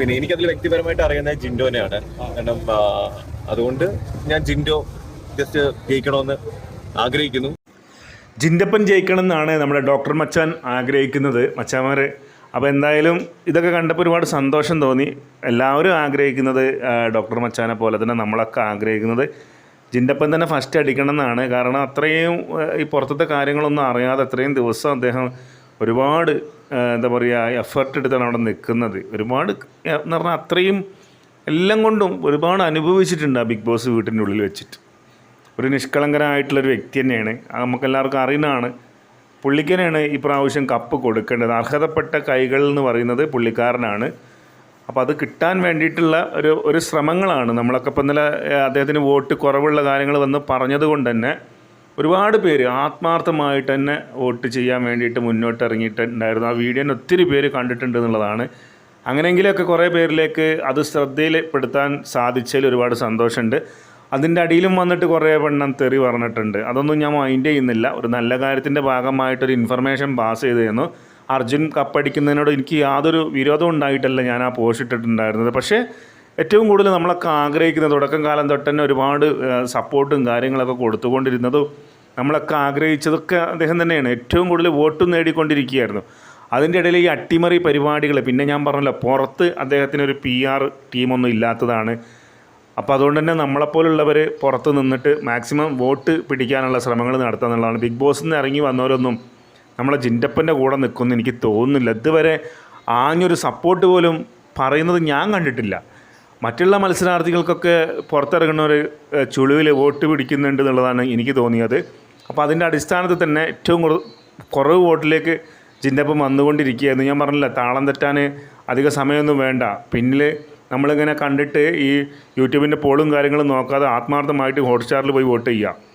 പിന്നെ എനിക്കതിൽ വ്യക്തിപരമായിട്ട് അറിയുന്നത് ജിൻഡോനെയാണ്. കാരണം അതുകൊണ്ട് ഞാൻ ജിൻഡോ ജസ്റ്റ് ജയിക്കണമെന്ന് ആഗ്രഹിക്കുന്നു. ജിൻഡപ്പൻ ജയിക്കണം എന്നാണ് നമ്മുടെ ഡോക്ടർ മച്ചാൻ ആഗ്രഹിക്കുന്നത്. മച്ചാമാർ അപ്പോൾ എന്തായാലും ഇതൊക്കെ കണ്ടപ്പോൾ ഒരുപാട് സന്തോഷം തോന്നി. എല്ലാവരും ആഗ്രഹിക്കുന്നത് ഡോക്ടർ മച്ചാനെ പോലെ തന്നെ നമ്മളൊക്കെ ആഗ്രഹിക്കുന്നത്. ജിൻഡപ്പൻ തന്നെ ഫസ്റ്റ് അടിക്കണം എന്നാണ് കാരണം അത്രയും ഈ പുറത്തത്തെ കാര്യങ്ങളൊന്നും അറിയാതെ അത്രയും ദിവസം അദ്ദേഹം ഒരുപാട് എന്താ പറയുക എഫർട്ട് എടുത്താണ് അവിടെ നിൽക്കുന്നത്. ഒരുപാട് എന്ന് പറഞ്ഞാൽ അത്രയും എല്ലാം കൊണ്ടും ഒരുപാട് അനുഭവിച്ചിട്ടുണ്ട് ആ ബിഗ് ബോസ് വീട്ടിന്റെ ഉള്ളിൽ വെച്ചിട്ട്. ഒരു നിഷ്കളങ്കനായിട്ടുള്ളൊരു വ്യക്തി തന്നെയാണ്. നമുക്കെല്ലാവർക്കും അറിയുന്നതാണ്. പുള്ളിക്കനാണ് ഈ പ്രാവശ്യം കപ്പ് കൊടുക്കേണ്ടത്. അർഹതപ്പെട്ട കൈകൾ എന്ന് പറയുന്നത് പുള്ളിക്കാരനാണ്. അപ്പോൾ അത് കിട്ടാൻ വേണ്ടിയിട്ടുള്ള ഒരു ഒരു ശ്രമങ്ങളാണ് നമ്മളൊക്കെ ഇപ്പം ഇന്നലെ അദ്ദേഹത്തിന് വോട്ട് കുറവുള്ള കാര്യങ്ങൾ വന്ന് പറഞ്ഞതുകൊണ്ട് തന്നെ ഒരുപാട് പേര് ആത്മാർത്ഥമായിട്ട് തന്നെ വോട്ട് ചെയ്യാൻ വേണ്ടിയിട്ട് മുന്നോട്ട് ഇറങ്ങിയിട്ടുണ്ടായിരുന്നു ആ വീഡിയോനെ ഒത്തിരി പേര് കണ്ടിട്ടുണ്ട് എന്നുള്ളതാണ്. അങ്ങനെയെങ്കിലൊക്കെ കുറേ പേരിലേക്ക് അത് ശ്രദ്ധയിൽപ്പെടുത്താൻ സാധിച്ചതിൽ ഒരുപാട് സന്തോഷമുണ്ട്. അതിന്റെ അടിയിലും വന്നിട്ട് കുറേ പെണ്ണം തെറി പറഞ്ഞിട്ടുണ്ട്. അതൊന്നും ഞാൻ മൈൻഡ് ചെയ്യുന്നില്ല. ഒരു നല്ല കാര്യത്തിന്റെ ഭാഗമായിട്ടൊരു ഇൻഫർമേഷൻ പാസ് ചെയ്ത് തന്നു. അർജുൻ കപ്പടിക്കുന്നതിനോട് എനിക്ക് യാതൊരു വിരോധം ഉണ്ടായിട്ടല്ല ഞാൻ ആ പോസ്റ്റ് ഇട്ടിട്ടുണ്ടായിരുന്നത്. പക്ഷേ ഏറ്റവും കൂടുതൽ നമ്മളൊക്കെ ആഗ്രഹിക്കുന്ന തുടക്കം കാലം തൊട്ട് തന്നെ ഒരുപാട് സപ്പോർട്ടും കാര്യങ്ങളൊക്കെ കൊടുത്തുകൊണ്ടിരുന്നതും നമ്മളൊക്കെ ആഗ്രഹിച്ചതൊക്കെ അദ്ദേഹം തന്നെയാണ്. ഏറ്റവും കൂടുതൽ വോട്ടും നേടിക്കൊണ്ടിരിക്കുകയായിരുന്നു. അതിന്റെ ഇടയിൽ ഈ അട്ടിമറി പരിപാടികൾ പിന്നെ ഞാൻ പറഞ്ഞല്ലോ പുറത്ത് അദ്ദേഹത്തിന് ഒരു പി ആർ ടീമൊന്നും ഇല്ലാത്തതാണ്. അപ്പോൾ അതുകൊണ്ട് തന്നെ നമ്മളെപ്പോലുള്ളവർ പുറത്ത് നിന്നിട്ട് മാക്സിമം വോട്ട് പിടിക്കാനുള്ള ശ്രമങ്ങൾ നടത്തുക എന്നുള്ളതാണ്. ബിഗ് ബോസിൽ നിന്ന് ഇറങ്ങി വന്നവരൊന്നും നമ്മളെ ജിൻഡപ്പന്റെ കൂടെ നിൽക്കുമെന്ന് എനിക്ക് തോന്നുന്നില്ല. ഇതുവരെ ആഞ്ഞൊരു സപ്പോർട്ട് പോലും പറയുന്നത് ഞാൻ കണ്ടിട്ടില്ല. മറ്റുള്ള മത്സരാർത്ഥികൾക്കൊക്കെ പുറത്തിറങ്ങുന്നവർ ചുളിവിൽ വോട്ട് പിടിക്കുന്നുണ്ട് എന്നുള്ളതാണ് എനിക്ക് തോന്നിയത്. അപ്പോൾ അതിന്റെ അടിസ്ഥാനത്തിൽ തന്നെ ഏറ്റവും കുറ- കുറവ് വോട്ടിലേക്ക് ജിൻഡപ്പം വന്നുകൊണ്ടിരിക്കുകയായിരുന്നു ഞാൻ പറഞ്ഞില്ല. താളം തെറ്റാൻ അധിക സമയമൊന്നും വേണ്ട. പിന്നിൽ നമ്മളിങ്ങനെ കണ്ടിട്ട് ഈ യൂട്യൂബിന്റെ പോളും കാര്യങ്ങളും നോക്കാതെ ആത്മാർത്ഥമായിട്ട് ഹോട്ട്സ്റ്റാറിൽ പോയി വോട്ട് ചെയ്യുക